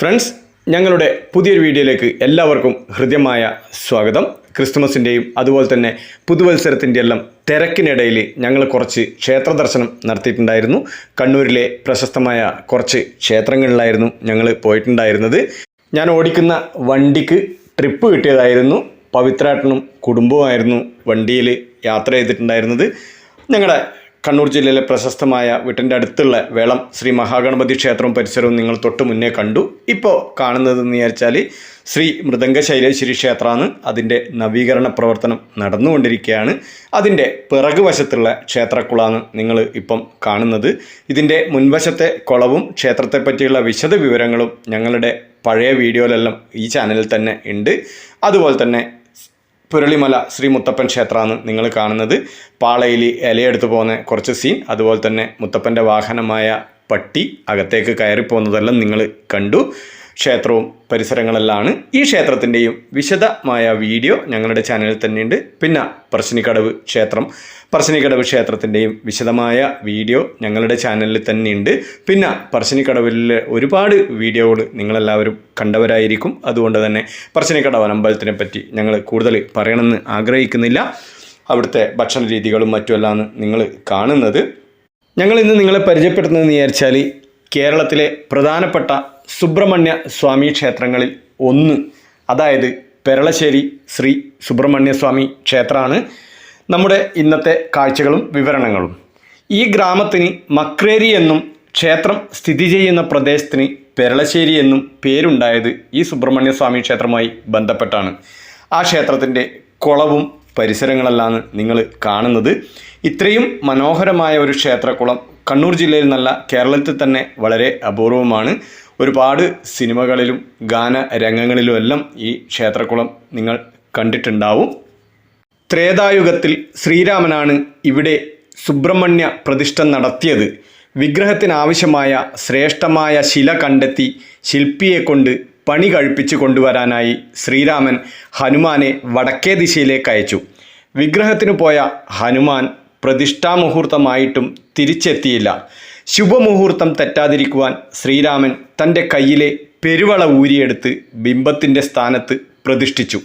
Friends ഞങ്ങളുടെ പുതിയൊരു വീഡിയോയിലേക്ക് എല്ലാവർക്കും ഹൃദ്യമായ സ്വാഗതം. ക്രിസ്തുമസിന്റെയും അതുപോലെ തന്നെ പുതുവത്സരത്തിന്റെ എല്ലാം തിരക്കിനിടയിൽ ഞങ്ങൾ കുറച്ച് ക്ഷേത്ര ദർശനം നടത്തിയിട്ടുണ്ടായിരുന്നു. കണ്ണൂരിലെ പ്രശസ്തമായ കുറച്ച് ക്ഷേത്രങ്ങളിലായിരുന്നു ഞങ്ങൾ പോയിട്ടുണ്ടായിരുന്നത്. ഞാൻ ഓടിക്കുന്ന വണ്ടിക്ക് ട്രിപ്പ് കിട്ടിയതായിരുന്നു. പവിത്രാട്ടനും കുടുംബവുമായിരുന്നു വണ്ടിയിൽ യാത്ര ചെയ്തിട്ടുണ്ടായിരുന്നത്. ഞങ്ങളുടെ കണ്ണൂർ ജില്ലയിലെ പ്രശസ്തമായ വീട്ടിന്റെ അടുത്തുള്ള വേളം ശ്രീ മഹാഗണപതി ക്ഷേത്രവും പരിസരവും നിങ്ങൾ തൊട്ട് മുന്നേ കണ്ടു. ഇപ്പോൾ കാണുന്നതെന്ന് വിചാരിച്ചാൽ ശ്രീ മൃദംഗ ശൈലേശ്വരി ക്ഷേത്രമാണ്. അതിന്റെ നവീകരണ പ്രവർത്തനം നടന്നുകൊണ്ടിരിക്കുകയാണ്. അതിന്റെ പിറകു വശത്തുള്ള ക്ഷേത്രക്കുളമാണ് നിങ്ങൾ ഇപ്പം കാണുന്നത്. ഇതിന്റെ മുൻവശത്തെ കുളവും ക്ഷേത്രത്തെ പറ്റിയുള്ള വിശദ വിവരങ്ങളും ഞങ്ങളുടെ പഴയ വീഡിയോയിലെല്ലാം ഈ ചാനലിൽ തന്നെ ഉണ്ട്. അതുപോലെ തന്നെ പുരളിമല ശ്രീ മുത്തപ്പൻ ക്ഷേത്രമാണ് നിങ്ങൾ കാണുന്നത്. പാളയിൽ ഇലയെടുത്ത് പോകുന്ന കുറച്ച് സീൻ അതുപോലെ തന്നെ മുത്തപ്പന്റെ വാഹനമായ പട്ടി അകത്തേക്ക് കയറി പോകുന്നതെല്ലാം നിങ്ങൾ കണ്ടു. ക്ഷേത്രവും പരിസരങ്ങളെല്ലാമാണ് ഈ ക്ഷേത്രത്തിന്റെയും വിശദമായ വീഡിയോ ഞങ്ങളുടെ ചാനലിൽ തന്നെയുണ്ട്. പിന്നെ പറശ്ശിനിക്കടവ് ക്ഷേത്രം. പറശ്ശിനിക്കടവ് ക്ഷേത്രത്തിന്റെയും വിശദമായ വീഡിയോ ഞങ്ങളുടെ ചാനലിൽ തന്നെയുണ്ട്. പിന്നെ പറശ്ശിനിക്കടവിലെ ഒരുപാട് വീഡിയോകൾ നിങ്ങളെല്ലാവരും കണ്ടവരായിരിക്കും. അതുകൊണ്ട് തന്നെ പറശ്ശിനിക്കടവ് അമ്പലത്തിനെ പറ്റി ഞങ്ങൾ കൂടുതൽ പറയണമെന്ന് ആഗ്രഹിക്കുന്നില്ല. അവിടുത്തെ ഭക്ഷണ രീതികളും മറ്റുമെല്ലാം നിങ്ങൾ കാണുന്നത്. ഞങ്ങൾ ഇന്ന് നിങ്ങളെ പരിചയപ്പെടുത്തുന്നതെന്ന് വിചാരിച്ചാൽ കേരളത്തിലെ പ്രധാനപ്പെട്ട സുബ്രഹ്മണ്യ സ്വാമി ക്ഷേത്രങ്ങളിൽ ഒന്ന്. അതായത് പെരളശ്ശേരി ശ്രീ സുബ്രഹ്മണ്യസ്വാമി ക്ഷേത്രമാണ് നമ്മുടെ ഇന്നത്തെ കാഴ്ചകളും വിവരണങ്ങളും. ഈ ഗ്രാമത്തിന് മക്രേരി എന്നും ക്ഷേത്രം സ്ഥിതി ചെയ്യുന്ന പ്രദേശത്തിന് പെരളശ്ശേരി എന്നും പേരുണ്ടായത് ഈ സുബ്രഹ്മണ്യസ്വാമി ക്ഷേത്രമായി ബന്ധപ്പെട്ടാണ്. ആ ക്ഷേത്രത്തിന്റെ കുളവും പരിസരങ്ങളെല്ലാം നിങ്ങൾ കാണുന്നത്. ഇത്രയും മനോഹരമായ ഒരു ക്ഷേത്രക്കുളം കണ്ണൂർ ജില്ലയിൽ നല്ല കേരളത്തിൽ തന്നെ വളരെ അപൂർവമാണ്. ഒരുപാട് സിനിമകളിലും ഗാന രംഗങ്ങളിലും എല്ലാം ഈ ക്ഷേത്രക്കുളം നിങ്ങൾ കണ്ടിട്ടുണ്ടാവും. ത്രേതായുഗത്തിൽ ശ്രീരാമനാണ് ഇവിടെ സുബ്രഹ്മണ്യ പ്രതിഷ്ഠ നടത്തിയത്. വിഗ്രഹത്തിനാവശ്യമായ ശ്രേഷ്ഠമായ ശില കണ്ടെത്തി ശില്പിയെ കൊണ്ട് പണി കഴിപ്പിച്ചു കൊണ്ടുവരാനായി ശ്രീരാമൻ ഹനുമാനെ വടക്കേ ദിശയിലേക്ക് അയച്ചു. വിഗ്രഹത്തിനു പോയ ഹനുമാൻ പ്രതിഷ്ഠാമുഹൂർത്തമായിട്ടും തിരിച്ചെത്തിയില്ല. ശുഭമുഹൂർത്തം തെറ്റാതിരിക്കുവാൻ ശ്രീരാമൻ തന്റെ കയ്യിലെ പെരുവള ഊരിയെടുത്ത് ബിംബത്തിന്റെ സ്ഥാനത്ത് പ്രതിഷ്ഠിച്ചു.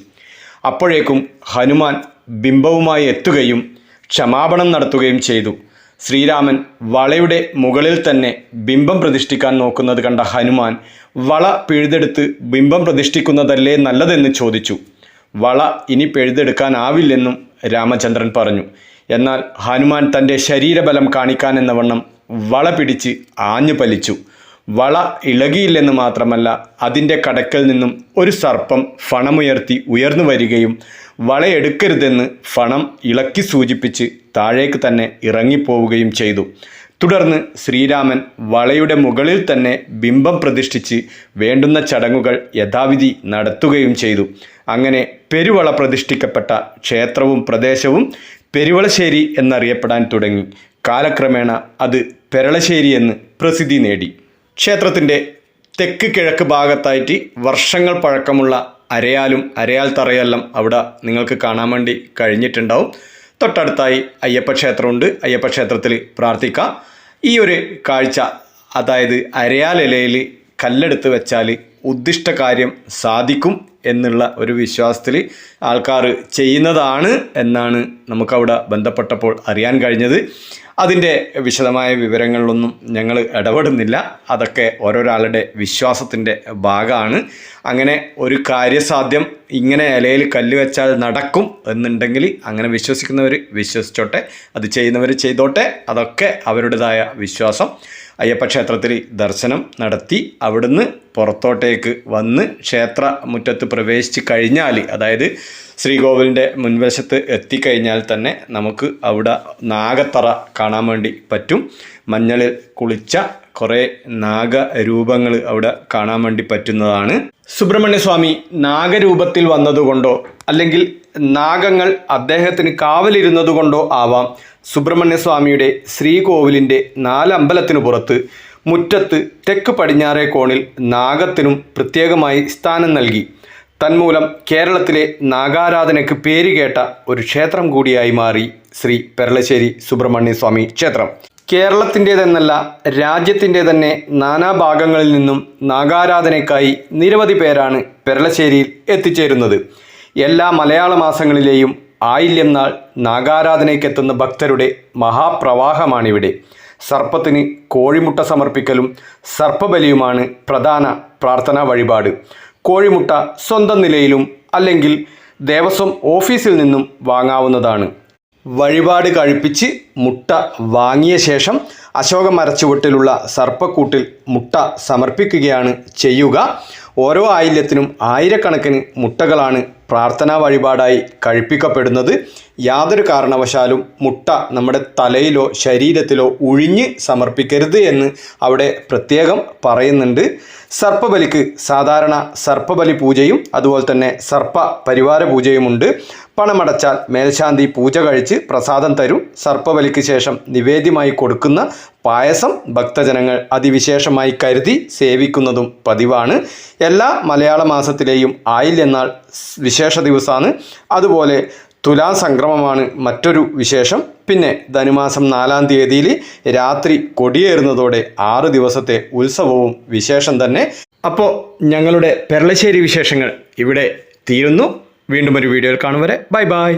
അപ്പോഴേക്കും ഹനുമാൻ ബിംബവുമായി എത്തുകയും ക്ഷമാപണം നടത്തുകയും ചെയ്തു. ശ്രീരാമൻ വളയുടെ മുകളിൽ തന്നെ ബിംബം പ്രതിഷ്ഠിക്കാൻ നോക്കുന്നത് കണ്ട ഹനുമാൻ വള പിഴുതെടുത്ത് ബിംബം പ്രതിഷ്ഠിക്കുന്നതല്ലേ നല്ലതെന്ന് ചോദിച്ചു. വള ഇനി പിഴുതെടുക്കാനാവില്ലെന്നും രാമചന്ദ്രൻ പറഞ്ഞു. എന്നാൽ ഹനുമാൻ തന്റെ ശരീരബലം കാണിക്കാൻ എന്ന വണ്ണം വള പിടിച്ച് ആഞ്ഞു പലിച്ചു. വള ഇളകിയില്ലെന്ന് മാത്രമല്ല അതിന്റെ കടക്കൽ നിന്നും ഒരു സർപ്പം ഫണമുയർത്തി ഉയർന്നു വരികയും വളയെടുക്കരുതെന്ന് ഫണം ഇളക്കി സൂചിപ്പിച്ച് താഴേക്ക് തന്നെ ഇറങ്ങിപ്പോവുകയും ചെയ്തു. തുടർന്ന് ശ്രീരാമൻ വളയുടെ മുകളിൽ തന്നെ ബിംബം പ്രതിഷ്ഠിച്ച് വേണ്ടുന്ന ചടങ്ങുകൾ യഥാവിധി നടത്തുകയും ചെയ്തു. അങ്ങനെ പെരുവള പ്രതിഷ്ഠിക്കപ്പെട്ട ക്ഷേത്രവും പ്രദേശവും പെരുവളശ്ശേരി എന്നറിയപ്പെടാൻ തുടങ്ങി. കാലക്രമേണ അത് പെരളശ്ശേരി എന്ന് പ്രസിദ്ധി നേടി. ക്ഷേത്രത്തിന്റെ തെക്ക് കിഴക്ക് ഭാഗത്തായിട്ട് വർഷങ്ങൾ പഴക്കമുള്ള അരയാലും അരയാൽ തറയെല്ലാം അവിടെ നിങ്ങൾക്ക് കാണാൻ വേണ്ടി കഴിഞ്ഞിട്ടുണ്ടാവും. തൊട്ടടുത്തായി അയ്യപ്പ ക്ഷേത്രമുണ്ട്. അയ്യപ്പ ക്ഷേത്രത്തിൽ പ്രാർത്ഥിക്കാം. ഈ ഒരു കാഴ്ച അതായത് അരയാലിലയിൽ കല്ലെടുത്ത് വെച്ചാൽ ഉദ്ദിഷ്ട കാര്യം സാധിക്കും. എന്നുള്ള ഒരു വിശ്വാസത്തിൽ ആൾക്കാർ ചെയ്യുന്നതാണ് എന്നാണ് നമുക്കവിടെ ബന്ധപ്പെട്ടപ്പോൾ അറിയാൻ കഴിഞ്ഞത്. അതിന്റെ വിശദമായ വിവരങ്ങളിലൊന്നും ഞങ്ങൾ ഇടപെടുന്നില്ല. അതൊക്കെ ഓരോരാളുടെ വിശ്വാസത്തിന്റെ ഭാഗമാണ്. അങ്ങനെ ഒരു കാര്യസാധ്യം ഇങ്ങനെ ഇലയിൽ കല്ല് വെച്ചാൽ നടക്കും എന്നുണ്ടെങ്കിൽ അങ്ങനെ വിശ്വസിക്കുന്നവർ വിശ്വസിച്ചോട്ടെ അത് ചെയ്യുന്നവർ ചെയ്തോട്ടെ അതൊക്കെ അവരുടേതായ വിശ്വാസം. അയ്യപ്പ ക്ഷേത്രത്തിൽ ദർശനം നടത്തി അവിടുന്ന് പുറത്തോട്ടേക്ക് വന്ന് ക്ഷേത്ര മുറ്റത്ത് പ്രവേശിച്ച് കഴിഞ്ഞാൽ അതായത് ശ്രീകോവിലിന്റെ മുൻവശത്ത് എത്തിക്കഴിഞ്ഞാൽ തന്നെ നമുക്ക് അവിടെ നാഗത്തറ കാണാൻ വേണ്ടി പറ്റും. മഞ്ഞളിൽ കുളിച്ച കുറേ നാഗരൂപങ്ങൾ അവിടെ കാണാൻ വേണ്ടി പറ്റുന്നതാണ്. സുബ്രഹ്മണ്യസ്വാമി നാഗരൂപത്തിൽ വന്നതുകൊണ്ടോ അല്ലെങ്കിൽ നാഗങ്ങൾ അദ്ദേഹത്തിന് കാവലിരുന്നതുകൊണ്ടോ ആവാം സുബ്രഹ്മണ്യസ്വാമിയുടെ ശ്രീകോവിലിന്റെ നാലമ്പലത്തിനു പുറത്ത് മുറ്റത്ത് തെക്ക് പടിഞ്ഞാറേ കോണിൽ നാഗത്തിനും പ്രത്യേകമായി സ്ഥാനം നൽകി. തന്മൂലം കേരളത്തിലെ നാഗാരാധനയ്ക്ക് പേരുകേട്ട ഒരു ക്ഷേത്രം കൂടിയായി മാറി ശ്രീ പെരളശ്ശേരി സുബ്രഹ്മണ്യ സ്വാമി ക്ഷേത്രം. കേരളത്തിന്റേതെന്നല്ല രാജ്യത്തിന്റെ തന്നെ നാനാഭാഗങ്ങളിൽ നിന്നും നാഗാരാധനയ്ക്കായി നിരവധി പേരാണ് പെരളശ്ശേരിയിൽ എത്തിച്ചേരുന്നത്. എല്ലാ മലയാള മാസങ്ങളിലെയും ആയില്യം നാൾ നാഗാരാധനയ്ക്കെത്തുന്ന ഭക്തരുടെ മഹാപ്രവാഹമാണിവിടെ. സർപ്പത്തിന് കോഴിമുട്ട സമർപ്പിക്കലും സർപ്പബലിയുമാണ് പ്രധാന പ്രാർത്ഥനാ വഴിപാട്. കോഴിമുട്ട സ്വന്തം നിലയിലും അല്ലെങ്കിൽ ദേവസ്വം ഓഫീസിൽ നിന്നും വാങ്ങാവുന്നതാണ്. വഴിപാട് കഴിപ്പിച്ച് മുട്ട വാങ്ങിയ ശേഷം അശോക മരച്ചുവട്ടിലുള്ള സർപ്പക്കൂട്ടിൽ മുട്ട സമർപ്പിക്കുകയാണ് ചെയ്യുക. ഓരോ ആയില്യത്തിനും ആയിരക്കണക്കിന് മുട്ടകളാണ് പ്രാർത്ഥനാ വഴിപാടായി കഴിപ്പിക്കപ്പെടുന്നത്. യാതൊരു കാരണവശാലും മുട്ട നമ്മുടെ തലയിലോ ശരീരത്തിലോ ഉഴിഞ്ഞ് സമർപ്പിക്കരുത് എന്ന് അവിടെ പ്രത്യേകം പറയുന്നുണ്ട്. സർപ്പബലിക്ക് സാധാരണ സർപ്പബലി പൂജയും അതുപോലെ തന്നെ സർപ്പ പരിവാര പൂജയുമുണ്ട് പണമടച്ചാൽ മേൽശാന്തി പൂജ കഴിച്ച് പ്രസാദം തരും. സർപ്പബലിക്ക് ശേഷം നിവേദ്യമായി കൊടുക്കുന്ന പായസം ഭക്തജനങ്ങൾ അതിവിശേഷമായി കരുതി സേവിക്കുന്നതും പതിവാണ്. എല്ലാ മലയാള മാസത്തിലെയും ആയിൽ എന്നാൽ വിശേഷ ദിവസമാണ് അതുപോലെ തുലാസംക്രമമാണ് മറ്റൊരു വിശേഷം. പിന്നെ ധനുമാസം നാലാം തീയതിയിൽ രാത്രി കൊടിയേറുന്നതോടെ ആറ് ദിവസത്തെ ഉത്സവവും വിശേഷം തന്നെ. അപ്പോൾ ഞങ്ങളുടെ പെരളശ്ശേരി വിശേഷങ്ങൾ ഇവിടെ തീരുന്നു. വീണ്ടും ഒരു വീഡിയോയിൽ കാണും വരെ. Bye bye.